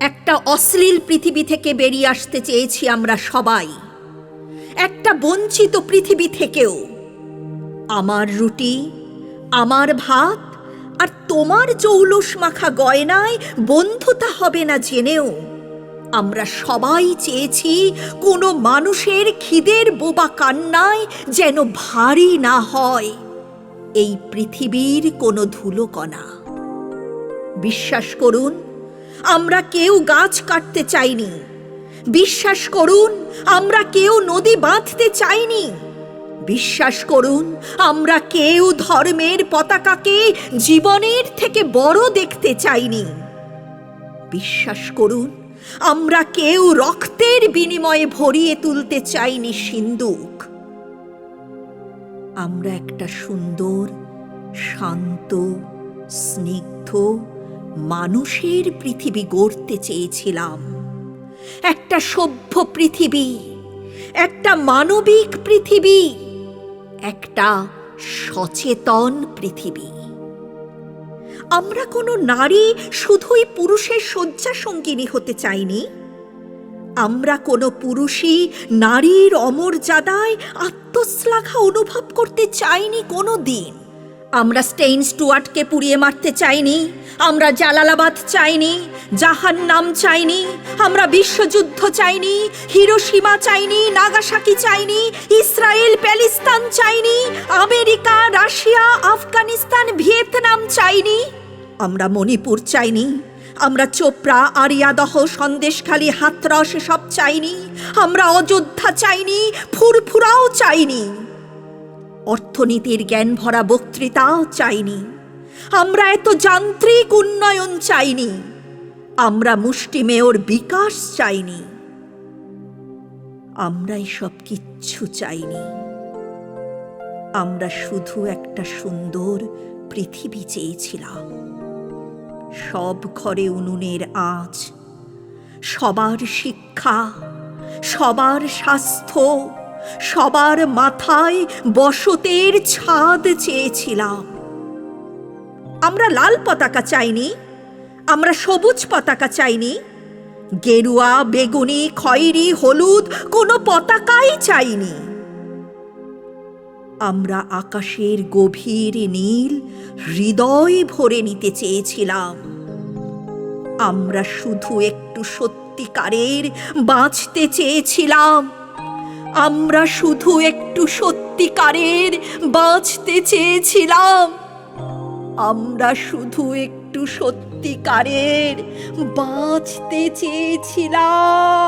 একটা অশ্লীল পৃথিবী থেকে বেরিয়ে আসতে চেয়েছি আমরা সবাই। একটা বঞ্চিত পৃথিবী থেকেও। আমার রুটি, আমার ভাত আর তোমার চৌলস মাখা গয়নায় বন্ধুতা হবে না জেনেও আমরা সবাই চেয়েছি কোনো মানুষের খিদের বোবা কান্নায় যেন ভারী না হয়। এই পৃথিবীর কোনো ধুলোকণা। বিশ্বাস করুন আমরা কেউ গাছ কাটতে চাইনি। বিশ্বাস করুন, আমরা কেউ নদী বাঁধতে চাইনি। বিশ্বাস করুন, আমরা কেউ ধর্মের পতাকাকে জীবনের থেকে বড় দেখতে চাইনি। বিশ্বাস করুন, আমরা কেউ রক্তের বিনিময়ে ভরিয়ে তুলতে চাইনি সিন্দুক আমরা একটা সুন্দর, শান্ত, স্নিগ্ধ মানুষের পৃথিবী গড়তে চেয়েছিলাম। একটা সভ্য পৃথিবী, একটা মানবিক পৃথিবী, একটা সচেতন পৃথিবী। আমরা কোনো নারী শুধুই পুরুষের শয্যা সঙ্গিনী হতে চাইনি। আমরা কোনো পুরুষই নারীর অমর্যাদায় আত্মশ্লাঘা অনুভব করতে চাইনি কোনো দিন। আমরা স্টেইন স্টুয়ার্টকে পুড়িয়ে মারতে চাইনি, আমরা জালালাবাদ চাইনি জাহান নাম চাইনি, আমরা বিশ্বযুদ্ধ চাইনি হিরোসীমা চাইনি, নাগাসাকি চাইনি, ইসরায়েল, প্যালিস্তান চাইনি, আমেরিকা, রাশিয়া, আফগানিস্তান, ভিয়েতনাম চাইনি, আমরা মণিপুর চাইনি, আমরা চোপড়া, আরিয়াদহ, সন্দেশখালী, হাতরস সব চাইনি, আমরা অযোধ্যা চাইনি, ফুরফুরাও চাইনি। অর্থনীতির জ্ঞান ভরা বক্তৃতাও চাইনি। আমরা এত যান্ত্রিক উন্নয়ন চাইনি। আমরা মুষ্টিমেয়র বিকাশ চাইনি। আমরা এসব কিচ্ছু চাইনি। আমরা শুধু একটা সুন্দর পৃথিবী চেয়েছিলাম। সব ঘরে উনুনের আঁচ, সবার শিক্ষা, সবার স্বাস্থ্য সবার মাথায় বসতের ছাদ চেয়েছিলাম। আমরা লাল পতাকা চাইনি, আমরা সবুজ পতাকা চাইনি, গেরুয়া, বেগুনি, খয়েরি, হলুদ কোনো পতাকাই চাইনি। আমরা আকাশের গভীর নীল হৃদয় ভরে নিতে চেয়েছিলাম। আমরা শুধু একটু সত্যিকারের বাঁচতে চেয়েছিলাম। আমরা শুধু একটু সত্যিকারের বাঁচতে চেয়েছিলাম। আমরা শুধু একটু সত্যিকারের বাঁচতে চেয়েছিলাম।